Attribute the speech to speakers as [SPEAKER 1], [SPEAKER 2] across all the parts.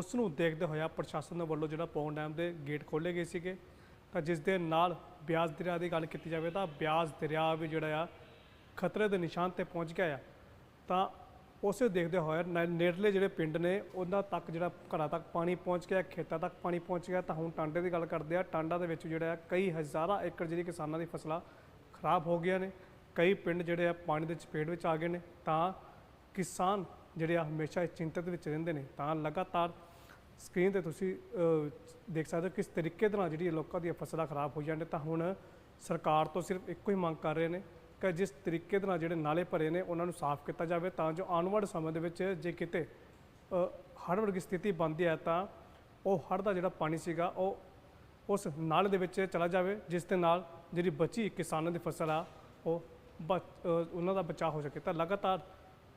[SPEAKER 1] ਉਸ ਨੂੰ ਦੇਖਦੇ ਹੋਇਆ ਪ੍ਰਸ਼ਾਸਨ ਵੱਲੋਂ ਜਿਹੜਾ ਪੌਂਗ ਡੈਮ ਦੇ ਗੇਟ ਖੋਲ੍ਹੇ ਗਏ ਸੀਗੇ, ਤਾਂ ਜਿਸ ਦੇ ਨਾਲ ਬਿਆਸ ਦਰਿਆ ਦੀ ਗੱਲ ਕੀਤੀ ਜਾਵੇ ਤਾਂ ਬਿਆਸ ਦਰਿਆ ਵੀ ਜਿਹੜਾ ਆ ਖਤਰੇ ਦੇ ਨਿਸ਼ਾਨ ਤੇ ਪਹੁੰਚ ਗਿਆ ਆ। ਤਾਂ ਉਸੇ ਦੇਖਦੇ ਹੋਏ ਨੇੜਲੇ ਜਿਹੜੇ ਪਿੰਡ ਨੇ, ਉਹਨਾਂ ਤੱਕ ਜਿਹੜਾ ਘਰਾਂ ਤੱਕ ਪਾਣੀ ਪਹੁੰਚ ਗਿਆ, ਖੇਤਾਂ ਤੱਕ ਪਾਣੀ ਪਹੁੰਚ ਗਿਆ, ਤਾਂ ਹੁਣ ਟਾਂਡੇ ਦੀ ਗੱਲ ਕਰਦੇ ਆ, ਟਾਂਡਾ ਦੇ ਵਿੱਚ ਜਿਹੜਾ ਆ ਕਈ ਹਜ਼ਾਰਾਂ ਏਕੜ ਜਿਹੜੀ ਕਿਸਾਨਾਂ ਦੀ ਫਸਲਾਂ ਖਰਾਬ ਹੋ ਗਈਆਂ ਨੇ, ਕਈ ਪਿੰਡ ਜਿਹੜੇ ਆ ਪਾਣੀ ਦੇ ਚਪੇਟ ਵਿੱਚ ਆ ਗਏ ਨੇ, ਤਾਂ ਕਿਸਾਨ ਜਿਹੜੇ ਆ ਹਮੇਸ਼ਾ ਇਸ ਚਿੰਤਤ ਵਿੱਚ ਰਹਿੰਦੇ ਨੇ, ਤਾਂ ਲਗਾਤਾਰ ਸਕਰੀਨ ਤੇ ਤੁਸੀਂ ਦੇਖ ਸਕਦੇ ਹੋ ਕਿਸ ਤਰੀਕੇ ਦੇ ਨਾਲ ਜਿਹੜੀ ਲੋਕਾਂ ਦੀਆਂ ਫਸਲਾਂ ਖਰਾਬ ਹੋਈਆਂ ਨੇ ਤਾਂ ਹੁਣ ਸਰਕਾਰ ਤੋਂ ਸਿਰਫ ਇੱਕੋ ਹੀ ਮੰਗ ਕਰ ਰਹੇ ਨੇ ਕਿ ਜਿਸ ਤਰੀਕੇ ਦੇ ਨਾਲ ਜਿਹੜੇ ਨਾਲੇ ਭਰੇ ਨੇ, ਉਹਨਾਂ ਨੂੰ ਸਾਫ਼ ਕੀਤਾ ਜਾਵੇ, ਤਾਂ ਜੋ ਆਉਣ ਵਾਲੇ ਸਮੇਂ ਦੇ ਵਿੱਚ ਜੇ ਕਿਤੇ ਹੜ੍ਹ ਵਰਗੀ ਸਥਿਤੀ ਬਣਦੀ ਹੈ, ਤਾਂ ਉਹ ਹੜ੍ਹ ਦਾ ਜਿਹੜਾ ਪਾਣੀ ਸੀਗਾ, ਉਹ ਉਸ ਨਾਲੇ ਦੇ ਵਿੱਚ ਚਲਾ ਜਾਵੇ, ਜਿਸ ਦੇ ਨਾਲ ਜਿਹੜੀ ਬਚੀ ਕਿਸਾਨਾਂ ਦੀ ਫਸਲ ਆ, ਉਹ ਬਚ- ਉਹਨਾਂ ਦਾ ਬਚਾਅ ਹੋ ਸਕੇ। ਤਾਂ ਲਗਾਤਾਰ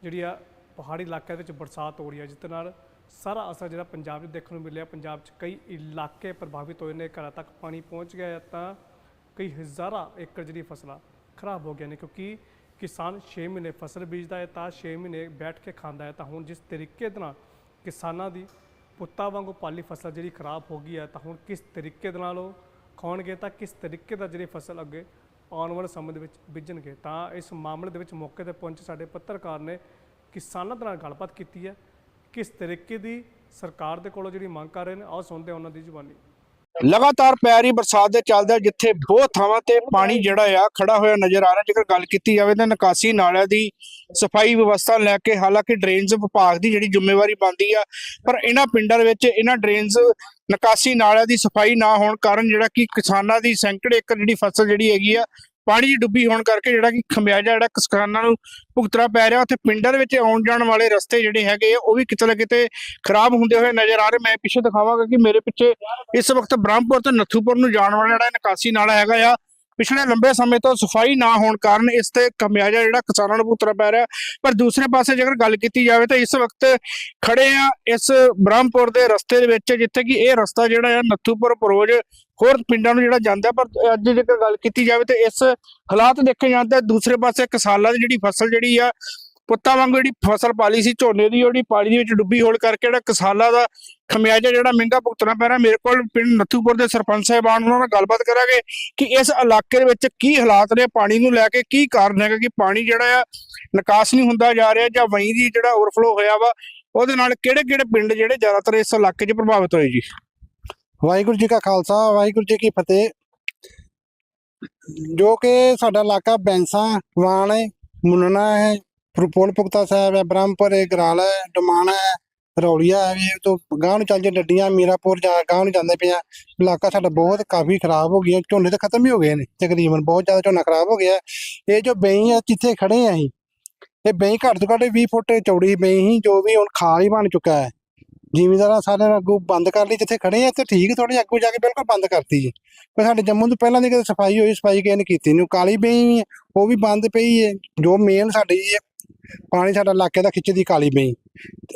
[SPEAKER 1] ਜਿਹੜੀ ਆ ਪਹਾੜੀ ਇਲਾਕਿਆਂ ਵਿੱਚ ਬਰਸਾਤ ਹੋ ਰਹੀ ਹੈ, ਜਿਸ ਦੇ ਨਾਲ ਸਾਰਾ ਅਸਰ ਜਿਹੜਾ ਪੰਜਾਬ 'ਚ ਦੇਖਣ ਨੂੰ ਮਿਲਿਆ, ਪੰਜਾਬ 'ਚ ਕਈ ਇਲਾਕੇ ਪ੍ਰਭਾਵਿਤ ਹੋਏ ਨੇ, ਘਰਾਂ ਤੱਕ ਪਾਣੀ ਪਹੁੰਚ ਗਿਆ ਹੈ ਤਾਂ ਕਈ ਹਜ਼ਾਰਾਂ ਏਕੜ ਜਿਹੜੀ ਫਸਲਾਂ ਖਰਾਬ ਹੋ ਗਈਆਂ ਨੇ ਕਿਉਂਕਿ ਕਿਸਾਨ 6 ਮਹੀਨੇ ਫਸਲ ਬੀਜਦਾ ਹੈ ਤਾਂ 6 ਮਹੀਨੇ ਬੈਠ ਕੇ ਖਾਂਦਾ ਹੈ ਤਾਂ ਹੁਣ ਜਿਸ ਤਰੀਕੇ ਦੇ ਨਾਲ ਕਿਸਾਨਾਂ ਦੀ ਪੁੱਤਾਂ ਵਾਂਗੂ ਪਾਲੀ ਫਸਲ ਜਿਹੜੀ ਖਰਾਬ ਹੋ ਗਈ ਹੈ ਤਾਂ ਹੁਣ ਕਿਸ ਤਰੀਕੇ ਦੇ ਨਾਲ ਉਹ ਖਾਣਗੇ ਤਾਂ ਕਿਸ ਤਰੀਕੇ ਦਾ ਜਿਹੜੀ ਫਸਲ ਅੱਗੇ ਆਉਣ ਵਾਲੇ ਸਮੇਂ ਦੇ ਵਿੱਚ ਬੀਜਣਗੇ ਤਾਂ ਇਸ ਮਾਮਲੇ ਦੇ ਵਿੱਚ ਮੌਕੇ ਤੇ ਪਹੁੰਚੇ ਸਾਡੇ ਪੱਤਰਕਾਰ ਨੇ ਕਿਸਾਨਾਂ ਦੇ ਨਾਲ ਗੱਲਬਾਤ ਕੀਤੀ ਹੈ। ਕਿਸ ਤਰੀਕੇ ਦੀ ਸਰਕਾਰ ਦੇ ਕੋਲੋਂ ਜਿਹੜੀ ਮੰਗ ਕਰ ਰਹੇ ਨੇ, ਆਓ ਸੁਣਦੇ ਹਾਂ ਉਹਨਾਂ ਦੀ ਜ਼ੁਬਾਨੀ।
[SPEAKER 2] ਲਗਾਤਾਰ ਪੈ ਰਹੀ ਬਰਸਾਤ ਦੇ ਚੱਲਦੇ ਜਿੱਥੇ ਬਹੁਤ ਥਾਵਾਂ ਤੇ ਪਾਣੀ ਜਿਹੜਾ ਆ ਖੜਾ ਹੋਇਆ ਨਜ਼ਰ ਆ ਰਿਹਾ, ਜੇਕਰ ਗੱਲ ਕੀਤੀ ਜਾਵੇ ਤਾਂ ਨਿਕਾਸੀ ਨਾਲਿਆਂ ਦੀ ਸਫ਼ਾਈ ਵਿਵਸਥਾ ਲੈ ਕੇ, ਹਾਲਾਂਕਿ ਡਰੇਨਸ ਵਿਭਾਗ ਦੀ ਜਿਹੜੀ ਜ਼ਿੰਮੇਵਾਰੀ ਬਣਦੀ ਆ, ਪਰ ਇਹਨਾਂ ਪਿੰਡਾਂ ਦੇ ਵਿੱਚ ਇਹਨਾਂ ਡਰੇਨਸ ਨਿਕਾਸੀ ਨਾਲਿਆਂ ਦੀ ਸਫ਼ਾਈ ਨਾ ਹੋਣ ਕਾਰਨ ਜਿਹੜਾ ਕਿ ਕਿਸਾਨਾਂ ਦੀ ਸੈਂਕੜੇ ਏਕੜ ਜਿਹੜੀ ਫਸਲ ਜਿਹੜੀ ਹੈਗੀ ਆ ਪਾਣੀ 'ਚ ਡੁੱਬੀ ਹੋਣ ਕਰਕੇ ਜਿਹੜਾ ਕਿ ਖਮਿਆਜਾ ਜਿਹੜਾ ਕਿਸਾਨਾਂ ਨੂੰ ਭੁਗਤਣਾ ਪੈ ਰਿਹਾ। ਉੱਥੇ ਪਿੰਡਾਂ ਦੇ ਵਿੱਚ ਆਉਣ ਜਾਣ ਵਾਲੇ ਰਸਤੇ ਜਿਹੜੇ ਹੈਗੇ ਆ, ਉਹ ਵੀ ਕਿਤੇ ਨਾ ਕਿਤੇ ਖਰਾਬ ਹੁੰਦੇ ਹੋਏ ਨਜ਼ਰ ਆ ਰਹੇ। ਮੈਂ ਪਿੱਛੇ ਦਿਖਾਵਾਂਗਾ ਕਿ ਮੇਰੇ ਪਿੱਛੇ ਇਸ ਵਕਤ ਬ੍ਰਹਮਪੁਰ ਤੋਂ ਨੱਥੂਪੁਰ ਨੂੰ ਜਾਣ ਵਾਲਾ ਜਿਹੜਾ ਨਿਕਾਸੀ ਨਾਲਾ ਹੈਗਾ ਆ ਪਿਛਲੇ ਲੰਬੇ ਸਮੇਂ ਤੋਂ ਸਫ਼ਾਈ ਨਾ ਹੋਣ ਕਾਰਨ ਇਸ ਤੇ ਕਮਿਆਜਾ ਜਿਹੜਾ ਕਿਸਾਨਾਂ ਨੂੰ ਭੁਗਤਣਾ ਪੈ ਰਿਹਾ। ਪਰ ਦੂਸਰੇ ਪਾਸੇ ਜੇਕਰ ਗੱਲ ਕੀਤੀ ਜਾਵੇ ਤਾਂ ਇਸ ਵਕਤ ਖੜੇ ਆ ਇਸ ਬ੍ਰਹਮਪੁਰ ਦੇ ਰਸਤੇ ਦੇ ਵਿੱਚ, ਜਿੱਥੇ ਕਿ ਇਹ ਰਸਤਾ ਜਿਹੜਾ ਆ ਨੱਥੂਪੁਰ ਪਰੋਜ ਹੋਰ ਪਿੰਡਾਂ ਨੂੰ ਜਿਹੜਾ ਜਾਂਦਾ ਪਰ ਅੱਜ ਜੇਕਰ ਗੱਲ ਕੀਤੀ ਜਾਵੇ ਤਾਂ ਇਸ ਹਾਲਾਤ ਦੇਖੇ ਜਾਂਦੇ ਦੂਸਰੇ ਪਾਸੇ ਕਿਸਾਨਾਂ ਦੀ ਜਿਹੜੀ ਫਸਲ ਜਿਹੜੀ ਆ, ਪੁੱਤਾਂ ਵਾਂਗੂ ਜਿਹੜੀ ਫਸਲ ਪਾਲੀ ਸੀ, ਝੋਨੇ ਦੀ, ਉਹਦੀ ਪਾਣੀ ਦੇ ਵਿੱਚ ਡੁੱਬੀ ਹੋਣ ਕਰਕੇ ਜਿਹੜਾ ਕਿਸਾਨਾਂ ਦਾ ਖਮਿਆਜਾ ਜਿਹੜਾ ਮਹਿੰਗਾ ਭੁਗਤਣਾ ਪੈ ਰਿਹਾ ਮੇਰੇ ਕੋਲ ਪਿੰਡ ਨੱਥੂਪੁਰ ਦੇ ਸਰਪੰਚ ਸਾਹਿਬਾਨ ਉਹਨਾਂ ਨਾਲ ਗੱਲਬਾਤ ਕਰਾਂਗੇ ਕਿ ਇਸ ਇਲਾਕੇ ਦੇ ਵਿੱਚ ਕੀ ਹਾਲਾਤ ਨੇ, ਪਾਣੀ ਨੂੰ ਲੈ ਕੇ ਕੀ ਕਾਰਨ ਹੈਗਾ ਕਿ ਪਾਣੀ ਜਿਹੜਾ ਆ ਨਿਕਾਸ ਨਹੀਂ ਹੁੰਦਾ ਜਾ ਰਿਹਾ ਜਾਂ ਵਹੀਂ ਦੀ ਜਿਹੜਾ ਓਵਰਫਲੋ ਹੋਇਆ ਵਾ, ਉਹਦੇ ਨਾਲ ਕਿਹੜੇ ਕਿਹੜੇ ਪਿੰਡ ਜਿਹੜੇ ਜ਼ਿਆਦਾਤਰ ਇਸ ਇਲਾਕੇ 'ਚ ਪ੍ਰਭਾਵਿਤ ਹੋਏ ਜੀ?
[SPEAKER 3] ਵਾਹਿਗੁਰੂ ਜੀ ਕਾ ਖਾਲਸਾ, ਵਾਹਿਗੁਰੂ ਜੀ ਕੀ ਫਤਿਹ। ਜੋ ਕਿ ਸਾਡਾ ਇਲਾਕਾ ਬੈਂਸਾ, ਵਾਣ ਹੈ, ਮੁੰਨਣਾ ਹੈ ਪੁਲ ਪੁਗਤਾ ਸਾਹਿਬ ਹੈ, ਬ੍ਰਹਮਪੁਰ ਹੈ, ਗਰਾਲਾ ਹੈ, ਡਮਾਣਾ ਹੈ ਰੌਲੀਆ ਹੈ ਤੋਂ ਗਾਂਹ ਨੂੰ ਚੱਲ ਜੇ ਡੱਡੀਆਂ, ਮੀਰਾਪੁਰ ਜਾ ਗਾਂਹ ਨੂੰ ਜਾਂਦੇ ਪਿਆ ਇਲਾਕਾ ਸਾਡਾ ਬਹੁਤ ਕਾਫੀ ਖਰਾਬ ਹੋ ਗਿਆ, ਝੋਨੇ ਤਾਂ ਖਤਮ ਹੀ ਹੋ ਗਏ ਨੇ, ਤਕਰੀਬਨ ਬਹੁਤ ਜ਼ਿਆਦਾ ਝੋਨਾ ਖਰਾਬ ਹੋ ਗਿਆ। ਇਹ ਜੋ ਬਈ ਆ, ਜਿੱਥੇ ਖੜੇ ਆ ਅਸੀਂ, ਇਹ ਬਈ ਘੱਟ ਤੋਂ ਘੱਟ 20 ਫੁੱਟ ਚੌੜੀ ਬਈ ਸੀ, ਜੋ ਵੀ ਹੁਣ ਖਾਲ ਹੀ ਬਣ ਚੁੱਕਾ ਹੈ। ਜ਼ਿਮੀਂਦਾਰਾਂ ਸਾਰੇ ਨੇ ਅੱਗੋਂ ਬੰਦ ਕਰ ਲਈ, ਜਿੱਥੇ ਖੜੇ ਆ ਤੇ ਠੀਕ ਥੋੜੀ ਅੱਗੂ ਜਾ ਕੇ ਬਿਲਕੁਲ ਬੰਦ ਕਰਤੀ ਜੀ ਪਰ ਸਾਡੇ ਜੰਮੂ ਤੋਂ ਪਹਿਲਾਂ ਦੀ ਕਿਤੇ ਸਫ਼ਾਈ ਹੋਈ, ਸਫ਼ਾਈ ਕਿਸੇ ਨੇ ਕੀਤੀ ਨਹੀਂ ਕਾਲੀ ਬਈ ਉਹ ਵੀ ਬੰਦ ਪਈ ਹੈ, ਜੋ ਮੇਨ ਸਾਡੀ ਪਾਣੀ ਸਾਡਾ ਇਲਾਕੇ ਦਾ ਖਿੱਚਦੀ ਕਾਲੀ ਬਈ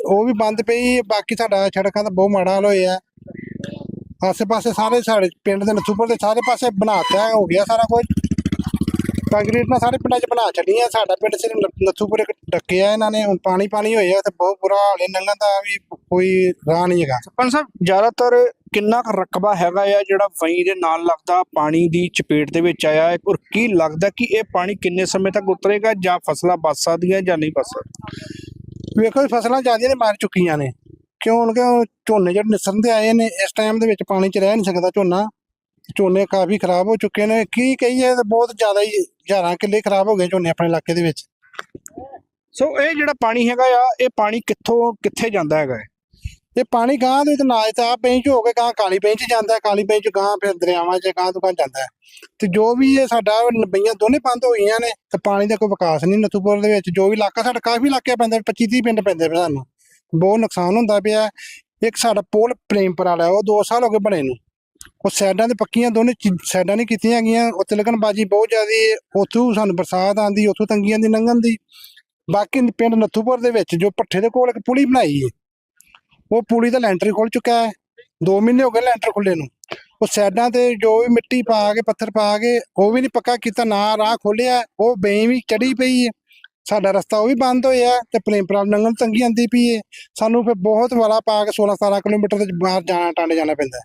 [SPEAKER 3] ਉਹ ਵੀ ਬੰਦ ਪਈ, ਬਾਕੀ ਸਾਡਾ ਸੜਕਾਂ ਦਾ ਬਹੁਤ ਮਾੜਾ ਹਾਲ ਹੋਇਆ। ਆਸੇ ਪਾਸੇ ਸਾਰੇ ਸਾਡੇ ਪਿੰਡ ਦੇ ਨਥੂਪੁਰ ਦੇ ਸਾਰੇ ਪਾਸੇ ਬਣਾਤਾ ਹੋ ਗਿਆ ਸਾਰਾ ਕੁਝ। ਕੰਕਰੀਟ ਨਾਲ ਸਾਰੇ ਪਿੰਡਾਂ 'ਚ ਬਣਾ ਛੱਡੀਆਂ, ਸਾਡਾ ਪਿੰਡ ਸਿਰਫ ਨਥੂਪੁਰ ਇੱਕ ਡੱਕਿਆ ਇਹਨਾਂ ਨੇ, ਹੁਣ ਪਾਣੀ ਪਾਣੀ ਹੋਇਆ, ਤੇ ਬਹੁਤ ਬੁਰਾ ਹਾਲ ਹੈ, ਨੰਗਾਂ ਦਾ ਵੀ ਕੋਈ ਰਾਹ ਨਹੀਂ ਹੈਗਾ।
[SPEAKER 2] ਸਰਪੰਚ ਸਾਹਿਬ, ਜ਼ਿਆਦਾਤਰ ਕਿੰਨਾ ਕੁ ਰਕਬਾ ਹੈਗਾ ਆ ਜਿਹੜਾ ਵਹੀਂ ਦੇ ਨਾਲ ਲੱਗਦਾ ਪਾਣੀ ਦੀ ਚਪੇਟ ਦੇ ਵਿੱਚ ਆਇਆ ਹੈ? ਔਰ ਕੀ ਲੱਗਦਾ ਕਿ ਇਹ ਪਾਣੀ ਕਿੰਨੇ ਸਮੇਂ ਤੱਕ ਉਤਰੇਗਾ ਜਾਂ ਫਸਲਾਂ ਬਚ ਸਕਦੀਆਂ ਜਾਂ ਨਹੀਂ ਬਚ ਸਕਦੀਆਂ
[SPEAKER 3] ਵੇਖੋ ਇਹ ਫਸਲਾਂ ਜ਼ਿਆਦੀਆਂ ਨੇ ਮਾਰ ਚੁੱਕੀਆਂ ਨੇ। ਕਿਉਂ? ਹੁਣ ਕਿ ਉਹ ਝੋਨੇ ਜਿਹੜੇ ਨਿਸਰਨ ਦੇ ਆਏ ਨੇ ਇਸ ਟਾਈਮ ਦੇ ਵਿੱਚ ਪਾਣੀ 'ਚ ਰਹਿ ਨਹੀਂ ਸਕਦਾ ਝੋਨਾ। ਝੋਨੇ ਕਾਫੀ ਖਰਾਬ ਹੋ ਚੁੱਕੇ ਨੇ। ਕੀ ਕਹੀਏ ਤੇ ਬਹੁਤ ਜ਼ਿਆਦਾ ਹੀ ਹਜ਼ਾਰਾਂ ਕਿੱਲੇ ਖਰਾਬ ਹੋ ਗਏ ਝੋਨੇ ਆਪਣੇ ਇਲਾਕੇ ਦੇ ਵਿੱਚ।
[SPEAKER 2] ਸੋ ਇਹ ਜਿਹੜਾ ਪਾਣੀ ਹੈਗਾ ਆ ਇਹ ਪਾਣੀ ਕਿੱਥੋਂ ਕਿੱਥੇ ਜਾਂਦਾ ਹੈਗਾ
[SPEAKER 3] ਤੇ ਪਾਣੀ ਗਾਂ ਦੇ ਵਿੱਚ ਨਾਜ ਤਾਂ ਬੈਂਚ ਹੋ ਕੇ ਗਾਂ ਕਾਲੀ ਬੈਂਚ ਜਾਂਦਾ, ਕਾਲੀ ਬੈਂਚ ਗਾਂ ਫਿਰ ਦਰਿਆਵਾਂ 'ਚ ਗਾਂ ਤੋਂ ਗਾਂ ਜਾਂਦਾ। ਹੈ ਤੇ ਜੋ ਵੀ ਇਹ ਸਾਡਾ ਨਬਈਆਂ ਦੋਨੇ ਬੰਦ ਹੋਈਆਂ ਨੇ, ਤੇ ਪਾਣੀ ਦਾ ਕੋਈ ਵਿਕਾਸ ਨਹੀਂ ਨਥੂਪੁਰ ਦੇ ਵਿੱਚ। ਜੋ ਵੀ ਇਲਾਕਾ ਸਾਡਾ ਕਾਫੀ ਇਲਾਕੇ ਪੈਂਦਾ 25 30 ਪਿੰਡ ਪੈਂਦੇ ਪਏ ਸਾਨੂੰ। ਬਹੁਤ ਨੁਕਸਾਨ ਹੁੰਦਾ ਪਿਆ। ਇੱਕ ਸਾਡਾ ਪੁਲ ਪ੍ਰੇਮਪੁਰ ਵਾਲਾ ਉਹ 2 ਸਾਲ ਹੋ ਗਏ ਬਣੇ ਨੂੰ। ਉਹ ਸਾਈਡਾਂ ਤੇ ਪੱਕੀਆਂ ਦੋਨੇ ਸਾਈਡਾਂ ਨਹੀਂ ਕੀਤੀਆਂ ਗਈਆਂ ਉੱਤੇ ਲੱਗਣਬਾਜੀ ਬਹੁਤ ਜ਼ਿਆਦੀ ਹੈ। ਉੱਥੋਂ ਸਾਨੂੰ ਬਰਸਾਤ ਆਂਦੀ ਉੱਥੋਂ ਤੰਗੀਆਂ ਦੀ ਲੰਘਣ ਦੀ। ਬਾਕੀ ਪਿੰਡ ਨੱਥੂਪੁਰ ਦੇ ਵਿੱਚ ਜੋ ਪੱਠੇ ਦੇ ਕੋਲ ਇੱਕ ਪੁਲੀ ਬਣਾਈ ਹੈ ਉਹ ਪੁਲੀ ਦਾ ਲੈਂਟਰ ਖੁੱਲ ਚੁੱਕਾ ਹੈ। 2 ਮਹੀਨੇ ਹੋ ਗਏ ਲੈਂਟਰ ਖੁੱਲੇ ਨੂੰ। ਉਹ ਸਾਈਡਾਂ ਤੇ ਜੋ ਵੀ ਮਿੱਟੀ ਪਾ ਕੇ ਪੱਥਰ ਪਾ ਕੇ ਉਹ ਵੀ ਨਹੀਂ ਪੱਕਾ ਕੀਤਾ ਨਾ ਰਾਹ ਖੋਲਿਆ ਉਹ ਬਈ ਵੀ ਚੜੀ ਪਈ ਹੈ। ਸਾਡਾ ਰਸਤਾ ਉਹ ਵੀ ਬੰਦ ਹੋਇਆ ਤੇ ਪਲੇਨ ਪ੍ਰਾਬ ਨੰਗਲ ਤੰਗੀ ਆਂਦੀ ਪਈ ਏ ਸਾਨੂੰ ਫਿਰ ਬਹੁਤ ਵਾਲਾ ਪਾ ਕੇ 16 17 ਕਿਲੋਮੀਟਰ ਤੇ ਬਾਹਰ ਜਾਣਾ ਟਾਂਡੇ ਜਾਣਾ ਪੈਂਦਾ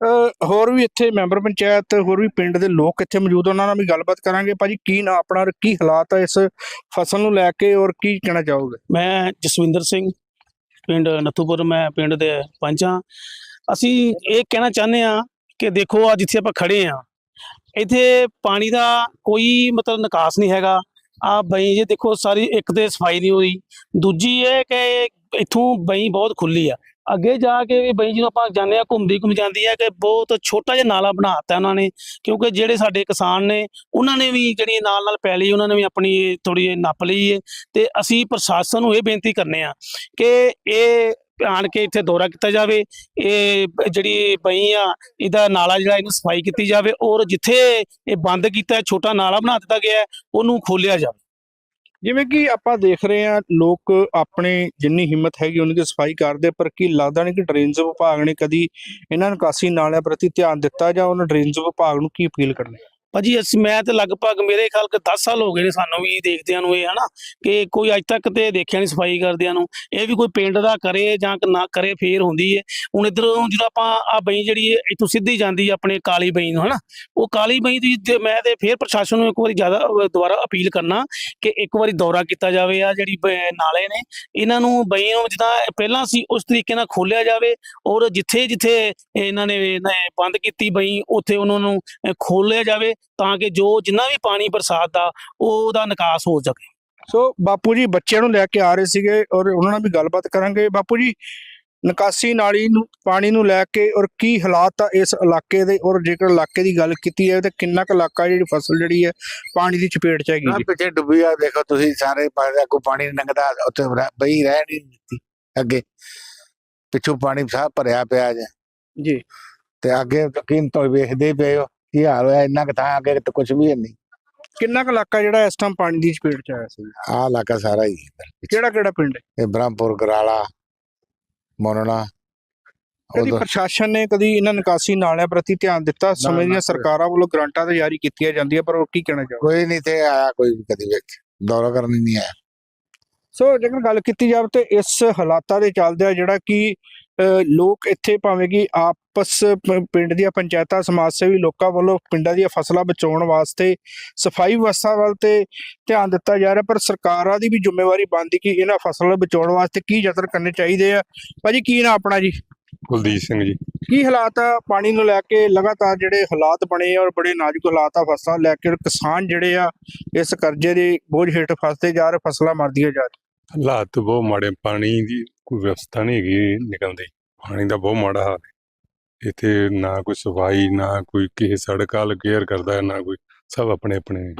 [SPEAKER 2] ਅ, ਹੋਰ ਵੀ ਇੱਥੇ ਮੈਂਬਰ ਪੰਚਾਇਤ ਹੋਰ ਵੀ ਪਿੰਡ ਦੇ ਲੋਕ ਇੱਥੇ ਮੌਜੂਦ ਉਹਨਾਂ ਨਾਲ ਵੀ ਗੱਲਬਾਤ ਕਰਾਂਗੇ। ਭਾਜੀ ਕੀ ਨਾ ਆਪਣਾ ਕੀ ਹਾਲਾਤ ਹੈ ਇਸ ਫਸਲ ਨੂੰ ਲੈ ਕੇ ਔਰ ਕੀ ਕਹਿਣਾ ਚਾਹੋਗੇ?
[SPEAKER 4] ਮੈਂ ਜਸਵਿੰਦਰ ਸਿੰਘ ਪਿੰਡ ਨੱਥੂਪੁਰ, ਮੈਂ ਪਿੰਡ ਦੇ ਪੰਚ ਹਾਂ। ਅਸੀਂ ਇਹ ਕਹਿਣਾ ਚਾਹੁੰਦੇ ਆ ਕਿ ਦੇਖੋ ਆ ਜਿੱਥੇ ਆਪਾਂ ਖੜੇ ਆ ਇੱਥੇ ਪਾਣੀ ਦਾ ਕੋਈ ਮਤਲਬ ਨਿਕਾਸ ਨਹੀਂ ਹੈਗਾ। ਆ ਬਈ ਜੇ ਦੇਖੋ, ਸਾਰੀ ਇੱਕ ਤੇ ਸਫ਼ਾਈ ਨਹੀਂ ਹੋਈ, ਦੂਜੀ ਇਹ ਕਿ ਇੱਥੋਂ ਬਈ ਬਹੁਤ ਖੁੱਲੀ ਆ। ਅੱਗੇ ਜਾ ਕੇ ਵੀ ਬਈ ਜਦੋਂ ਆਪਾਂ ਜਾਂਦੇ ਆ ਘੁੰਮਦੀ ਘੁੰਮ ਜਾਂਦੀ ਹੈ ਕਿ ਬਹੁਤ ਛੋਟਾ ਜਿਹਾ ਨਾਲਾ ਬਣਾਤਾ ਉਹਨਾਂ ਨੇ, ਕਿਉਂਕਿ ਜਿਹੜੇ ਸਾਡੇ ਕਿਸਾਨ ਨੇ, ਉਹਨਾਂ ਨੇ ਵੀ ਜਿਹੜੀ ਨਾਲ ਨਾਲ ਪੈਲੀ, ਉਹਨਾਂ ਨੇ ਵੀ ਆਪਣੀ ਥੋੜੀ ਨੱਪ ਲਈ ਹੈ ਤੇ ਅਸੀਂ ਪ੍ਰਸ਼ਾਸਨ ਨੂੰ ਇਹ ਬੇਨਤੀ ਕਰਨੇ ਆ ਕਿ ਇਹ ਆਣ ਕੇ ਇੱਥੇ ਦੌਰਾ ਕੀਤਾ ਜਾਵੇ, ਇਹ ਜਿਹੜੀ ਬਈ ਆ, ਇਹਦਾ ਨਾਲਾ ਜਿਹੜਾ ਇਹਨੂੰ ਸਫ਼ਾਈ ਕੀਤੀ ਜਾਵੇ ਔਰ ਜਿੱਥੇ ਇਹ ਬੰਦ ਕੀਤਾ, ਛੋਟਾ ਨਾਲਾ ਬਣਾ ਦਿੱਤਾ ਗਿਆ ਉਹਨੂੰ ਖੋਲਿਆ ਜਾਵੇ।
[SPEAKER 2] ਜਿਵੇਂ ਕਿ ਆਪਾਂ ਦੇਖ ਰਹੇ ਹਾਂ, ਲੋਕ ਆਪਣੇ ਜਿੰਨੀ ਹਿੰਮਤ ਹੈਗੀ ਉਹਨਾਂ ਦੀ ਸਫ਼ਾਈ ਕਰਦੇ, ਪਰ ਕੀ ਲੱਗਦਾ ਨਹੀਂ ਕਿ ਡਰੇਨਜ਼ ਵਿਭਾਗ ਨੇ ਕਦੀ ਇਹਨਾਂ ਨਿਕਾਸੀ ਨਾਲਿਆਂ ਪ੍ਰਤੀ ਧਿਆਨ ਦਿੱਤਾ ਜਾਂ ਉਹਨਾਂ ਡਰੇਨਜ਼ ਵਿਭਾਗ ਨੂੰ ਕੀ ਅਪੀਲ ਕਰਨੀ?
[SPEAKER 4] ਭਾਜੀ, ਅਸੀਂ ਮੈਂ ਤੇ ਲਗਭਗ ਮੇਰੇ ਖਿਆਲ ਕਿ 10 ਸਾਲ ਹੋ ਗਏ ਨੇ ਸਾਨੂੰ ਵੀ ਦੇਖਦਿਆਂ ਨੂੰ ਇਹ, ਹਨਾ? ਕਿ ਕੋਈ ਅੱਜ ਤੱਕ ਤੇ ਦੇਖਿਆ ਨਹੀਂ ਸਫ਼ਾਈ ਕਰਦਿਆਂ ਨੂੰ। ਇਹ ਵੀ ਕੋਈ ਪਿੰਡ ਦਾ ਕਰੇ ਜਾਂ ਨਾ ਕਰੇ, ਫੇਰ ਹੁੰਦੀ ਹੈ ਹੁਣ ਇਧਰੋਂ ਜਦੋਂ ਆਪਾਂ ਆ ਬਈ ਜਿਹੜੀ ਹੈ ਇੱਥੋਂ ਸਿੱਧੀ ਜਾਂਦੀ ਆਪਣੇ ਕਾਲੀ ਬਈ ਨੂੰ, ਹਨਾ? ਉਹ ਕਾਲੀ ਬਈ ਦੀ ਮੈਂ ਤੇ ਫੇਰ ਪ੍ਰਸ਼ਾਸਨ ਨੂੰ ਇੱਕ ਵਾਰੀ ਜ਼ਿਆਦਾ ਦੁਬਾਰਾ ਅਪੀਲ ਕਰਨਾ ਕਿ ਇੱਕ ਵਾਰੀ ਦੌਰਾ ਕੀਤਾ ਜਾਵੇ ਆ ਜਿਹੜੀ ਬ- ਨਾਲੇ ਨੇ। ਇਹਨਾਂ ਨੂੰ ਬਈ ਨੂੰ ਜਿੱਦਾਂ ਪਹਿਲਾਂ ਸੀ ਉਸ ਤਰੀਕੇ ਨਾਲ ਖੋਲਿਆ ਜਾਵੇ ਔਰ ਜਿੱਥੇ ਜਿੱਥੇ ਇਹਨਾਂ ਨੇ ਬੰਦ ਕੀਤੀ ਬਈ, ਉੱਥੇ ਉਹਨਾਂ ਨੂੰ ਖੋਲਿਆ ਜਾਵੇ। ਤਾਂ ਕਿ ਜੋ ਜਿੰਨਾ ਵੀ ਪਾਣੀ ਬਰਸਾਤ ਦਾ ਉਹਦਾ ਨਿਕਾਸ ਹੋ ਸਕੇ।
[SPEAKER 2] ਸੋ ਬਾਪੂ ਜੀ ਬੱਚਿਆਂ ਨੂੰ ਲੈ ਕੇ ਆ ਰਹੇ ਸੀਗੇ ਔਰ ਉਹਨਾਂ ਨਾਲ ਵੀ ਗੱਲਬਾਤ ਕਰਾਂਗੇ। ਬਾਪੂ ਜੀ ਨਿਕਾਸੀ ਨਾਲੀ ਨੂੰ ਪਾਣੀ ਨੂੰ ਲੈ ਕੇ ਔਰ ਕੀ ਹਾਲਾਤ ਆ ਇਸ ਇਲਾਕੇ ਦੇ? ਔਰ ਜੇਕਰ ਇਲਾਕੇ ਦੀ ਗੱਲ ਕੀਤੀ ਹੈ ਤੇ ਕਿੰਨਾ ਕੁ ਇਲਾਕਾ ਜਿਹੜੀ ਫਸਲ ਜਿਹੜੀ ਹੈ ਪਾਣੀ ਦੀ ਚਪੇਟ 'ਚ ਹੈਗੀ ਜੀ?
[SPEAKER 5] ਪਿੱਛੇ ਡੁੱਬੀ ਆ ਦੇਖੋ ਤੁਸੀਂ ਸਾਰੇ ਪਾਸੇ ਅੱਗੋਂ ਪਾਣੀ ਲੰਘਦਾ ਉੱਥੇ ਰਹਿ- ਬਈ ਰਹਿ ਨਹੀਂ ਦਿੱਤੀ ਅੱਗੇ। ਪਿੱਛੋਂ ਪਾਣੀ ਸਭ ਭਰਿਆ ਪਿਆ ਜੇ।
[SPEAKER 2] ਜੀ।
[SPEAKER 5] ਤੇ ਅੱਗੇ ਯਕੀਨ ਤੋਂ ਵੇਖਦੇ ਪਏ ਹੋ। ਕੀ ਹਾਲ ਹੋਇਆ? ਇੰਨਾ ਕੁ ਥਾਂ ਅੱਗੇ ਤਾਂ ਕੁਝ ਵੀ ਹੈ ਨਹੀਂ।
[SPEAKER 2] ਕਿੰਨਾ ਕੁ ਇਲਾਕਾ ਜਿਹੜਾ ਇਸ ਟਾਈਮ ਪਾਣੀ ਦੀ ਚਪੇਟ 'ਚ ਆਇਆ ਸੀ?
[SPEAKER 5] ਆਹ ਇਲਾਕਾ ਸਾਰਾ ਹੀ
[SPEAKER 2] ਕਿਹੜਾ ਕਿਹੜਾ ਪਿੰਡ? ਹੈ
[SPEAKER 5] ਇਹ ਬ੍ਰਹਮਪੁਰ ਗਰਾਲਾ ਮੋਨਣਾ
[SPEAKER 2] ਕਦੀ ਪ੍ਰਸ਼ਾਸਨ ਨੇ ਕਦੀ ਇਹਨਾਂ ਨਿਕਾਸੀ ਨਾਲਿਆਂ ਪ੍ਰਤੀ ਧਿਆਨ ਦਿੱਤਾ? ਸਮੇਂ ਦੀਆਂ। ਸਰਕਾਰਾਂ ਵੱਲੋਂ ਗ੍ਰਾਂਟਾਂ ਤੇ ਜਾਰੀ ਕੀਤੀਆਂ ਜਾਂਦੀਆਂ ਪਰ ਉਹ ਕੀ ਕਹਿਣਾ ਚਾਹੋ
[SPEAKER 5] ਕੋਈ ਨਹੀਂ ਤੇ ਆਇਆ ਕੋਈ ਵੀ ਕਦੀ ਵੇਖ ਦੌਰਾ ਕਰਨ ਹੀ ਨਹੀਂ ਆਇਆ।
[SPEAKER 2] ਸੋ ਜੇਕਰ ਗੱਲ ਕੀਤੀ ਜਾਵੇ ਤੇ ਇਸ ਹਾਲਾਤਾਂ ਦੇ ਚੱਲਦਿਆਂ ਜਿਹੜਾ ਕਿ ਲੋਕ ਇੱਥੇ ਭਾਵੇਂ ਕਿ ਆਪਸ ਪਿੰਡ ਦੀਆਂ ਪੰਚਾਇਤਾਂ ਸਮਾਜ ਸੇਵੀ ਲੋਕਾਂ ਵੱਲੋਂ ਪਿੰਡਾਂ ਦੀਆਂ ਫਸਲਾਂ ਬਚਾਉਣ ਵਾਸਤੇ ਸਫ਼ਾਈ ਵਿਵਸਥਾ ਵੱਲ ਤੇ ਧਿਆਨ ਦਿੱਤਾ ਜਾ ਰਿਹਾ ਪਰ ਸਰਕਾਰਾਂ ਦੀ ਵੀ ਜ਼ਿੰਮੇਵਾਰੀ ਬਣਦੀ ਕਿ ਇਹਨਾਂ ਫਸਲਾਂ ਬਚਾਉਣ ਵਾਸਤੇ ਕੀ ਯਤਨ ਕਰਨੇ ਚਾਹੀਦੇ ਆ। ਭਾਜੀ ਕੀ ਨਾ ਆਪਣਾ ਜੀ?
[SPEAKER 6] ਕੁਲਦੀਪ ਸਿੰਘ ਜੀ।
[SPEAKER 2] ਕੀ ਹਾਲਾਤ ਆ ਪਾਣੀ ਨੂੰ ਲੈ ਕੇ? ਲਗਾਤਾਰ ਜਿਹੜੇ ਹਾਲਾਤ ਬਣੇ ਔਰ ਬੜੇ ਨਾਜ਼ੁਕ ਹਾਲਾਤ ਆ ਫਸਲਾਂ ਲੈ ਕੇ ਕਿਸਾਨ ਜਿਹੜੇ ਆ ਇਸ ਕਰਜ਼ੇ ਦੇ ਬੋਝ ਹੇਠ ਫਸਦੇ ਜਾ ਰਹੇ ਫਸਲਾਂ ਮਰਦੀਆਂ ਜਾ ਰਹੀਆਂ।
[SPEAKER 6] ਹਾਲਾਤ ਬਹੁਤ ਮਾੜੇ ਪਾਣੀ ਦੀ ਕੋਈ ਵਿਵਸਥਾ ਨਹੀਂ ਹੈਗੀ ਨਿਕਲਦੀ ਪਾਣੀ ਦਾ ਬਹੁਤ ਮਾੜਾ ਹਾਲ ਹੈ। ਇੱਥੇ ਨਾ ਕੋਈ ਸਫ਼ਾਈ ਨਾ ਕੋਈ ਕਿਸੇ ਸੜਕ ਵੱਲ ਕੇਅਰ ਕਰਦਾ ਹੈ, ਨਾ ਕੋਈ ਸਭ ਆਪਣੇ ਆਪਣੇ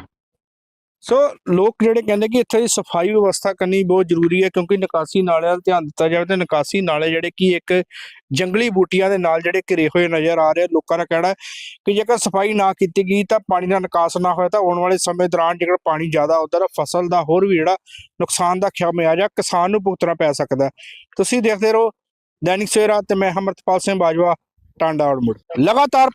[SPEAKER 2] ਸੋ ਲੋਕ ਜਿਹੜੇ ਕਹਿੰਦੇ ਕਿ ਇੱਥੇ ਦੀ ਸਫ਼ਾਈ ਵਿਵਸਥਾ ਕਰਨੀ ਬਹੁਤ ਜ਼ਰੂਰੀ ਹੈ ਕਿਉਂਕਿ ਨਿਕਾਸੀ ਨਾਲਿਆਂ 'ਤੇ ਧਿਆਨ ਦਿੱਤਾ ਜਾਵੇ ਤੇ ਨਿਕਾਸੀ ਨਾਲੇ ਜਿਹੜੇ ਕਿ ਇੱਕ ਜੰਗਲੀ ਬੂਟੀਆਂ ਦੇ ਨਾਲ ਜਿਹੜੇ ਘਿਰੇ ਹੋਏ ਨਜ਼ਰ ਆ ਰਹੇ ਲੋਕਾਂ ਦਾ ਕਹਿਣਾ ਹੈ ਕਿ ਜੇਕਰ ਸਫ਼ਾਈ ਨਾ ਕੀਤੀ ਗਈ ਤਾਂ ਪਾਣੀ ਦਾ ਨਿਕਾਸ ਨਾ ਹੋਇਆ ਤਾਂ ਆਉਣ ਵਾਲੇ ਸਮੇਂ ਦੌਰਾਨ ਜੇਕਰ ਪਾਣੀ ਜ਼ਿਆਦਾ ਆਉਂਦਾ ਫਸਲ ਦਾ ਹੋਰ ਵੀ ਜਿਹੜਾ ਨੁਕਸਾਨ ਦਾ ਖਿਆਮਿਆਜਾ ਕਿਸਾਨ ਨੂੰ ਭੁਗਤਣਾ ਪੈ ਸਕਦਾ ਤੁਸੀਂ ਦੇਖਦੇ ਰਹੋ ਦੈਨਿਕ ਸਵੇਰਾ ਤੇ ਮੈਂ ਅਮਰਤਪਾਲ ਸਿੰਘ ਬਾਜਵਾ ਟਾਂਡਾ ਔੜਮੁੜ ਲਗਾਤਾਰ